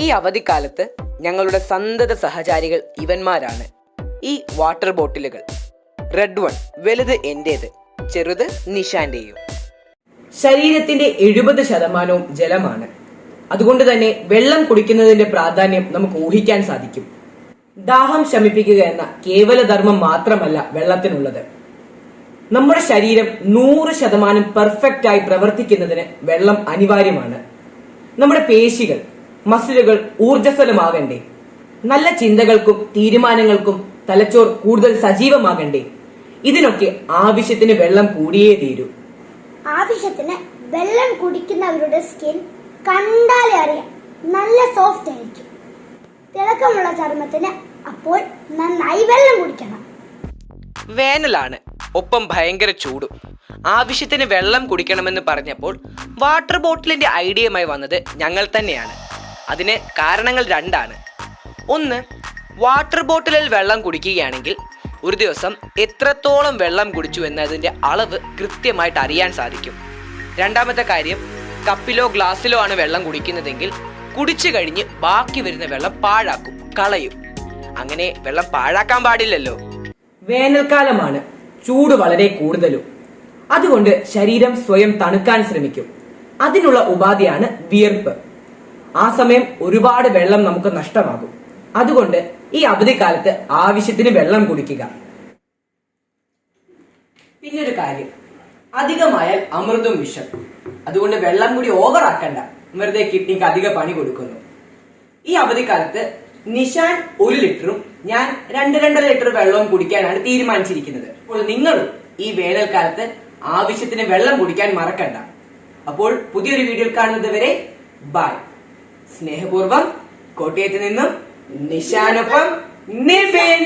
ഈ അവധിക്കാലത്ത് ഞങ്ങളുടെ സന്തത സഹചാരികൾ ഇവന്മാരാണ്. ഈ വാട്ടർ ബോട്ടിലുകൾ. റെഡ് വൺ വലുത് എന്റേത് ചെറുത് നിഷാന്റെയും. ശരീരത്തിന്റെ എഴുപത് ശതമാനവും ജലമാണ്. അതുകൊണ്ട് തന്നെ വെള്ളം കുടിക്കുന്നതിന്റെ പ്രാധാന്യം നമുക്ക് ഊഹിക്കാൻ സാധിക്കും. ദാഹം ശമിപ്പിക്കുക എന്ന കേവല ധർമ്മം മാത്രമല്ല വെള്ളത്തിനുള്ളത്. നമ്മുടെ ശരീരം നൂറ് ശതമാനം പെർഫെക്റ്റ് ആയി പ്രവർത്തിക്കുന്നതിന് വെള്ളം അനിവാര്യമാണ്. നമ്മുടെ പേശികൾ മസിലുകൾ ഊർജസ്വലമാകണ്ടേ നല്ല ചിന്തകൾക്കും തീരുമാനങ്ങൾക്കും തലച്ചോർ കൂടുതൽ സജീവമാകണ്ടേ. ഇതിനൊക്കെ ആവശ്യത്തിന് വെള്ളം കൂടിയേ തീരൂ. ആവശ്യത്തിന് വെള്ളം കുടിക്കുന്നവരുടെ സ്കിൻ കണ്ടാലേ അറിയാം നല്ല സോഫ്റ്റ് ആയിരിക്കും. തിളക്കമുള്ള ചർമ്മത്തിന് അപ്പോൾ നന്നായി വെള്ളം കുടിക്കണം. വേനലാണ്. ഒപ്പം ഭയങ്കര ചൂടും. ആവശ്യത്തിന് വെള്ളം കുടിക്കണമെന്ന് പറഞ്ഞപ്പോൾ വാട്ടർ ബോട്ടിലിന്റെ ഐഡിയയുമായി വന്നത് ഞങ്ങൾ തന്നെയാണ്. അതിന് കാരണങ്ങൾ രണ്ടാണ്. ഒന്ന് വാട്ടർ ബോട്ടിലിൽ വെള്ളം കുടിക്കുകയാണെങ്കിൽ ഒരു ദിവസം എത്രത്തോളം വെള്ളം കുടിച്ചു എന്നതിന്റെ അളവ് കൃത്യമായിട്ട് അറിയാൻ സാധിക്കും. രണ്ടാമത്തെ കാര്യം കപ്പിലോ ഗ്ലാസ്സിലോ ആണ് വെള്ളം കുടിക്കുന്നതെങ്കിൽ കുടിച്ചു കഴിഞ്ഞ് ബാക്കി വരുന്ന വെള്ളം പാഴാക്കും കളയും. അങ്ങനെ വെള്ളം പാഴാക്കാൻ പാടില്ലല്ലോ. വേനൽക്കാലമാണ് ചൂട് വളരെ കൂടുതലും. അതുകൊണ്ട് ശരീരം സ്വയം തണുക്കാൻ ശ്രമിക്കും. അതിനുള്ള ഉപാധിയാണ് വിയർപ്പ്. ആ സമയം ഒരുപാട് വെള്ളം നമുക്ക് നഷ്ടമാകും. അതുകൊണ്ട് ഈ അവധിക്കാലത്ത് ആവശ്യത്തിന് വെള്ളം കുടിക്കുക. പിന്നൊരു കാര്യം. അധികമായ അമൃതും വിഷം. അതുകൊണ്ട് വെള്ളം കൂടി ഓവർ ആക്കണ്ട. വെറുതെ കിഡ്നിക്ക് അധിക പണി കൊടുക്കുന്നു. ഈ അവധിക്കാലത്ത് നിഷാൻ ഒരു ലിറ്ററും ഞാൻ രണ്ട് രണ്ടര ലിറ്റർ വെള്ളവും കുടിക്കാനാണ് തീരുമാനിച്ചിരിക്കുന്നത്. അപ്പോൾ നിങ്ങളും ഈ വേനൽക്കാലത്ത് ആവശ്യത്തിന് വെള്ളം കുടിക്കാൻ മറക്കണ്ട. അപ്പോൾ പുതിയൊരു വീഡിയോയിൽ കാണുന്നത് വരെ ബൈ. സ്നേഹപൂർവം കോട്ടയത്ത് നിന്നും നിഷാനൊപ്പം നിബിൻ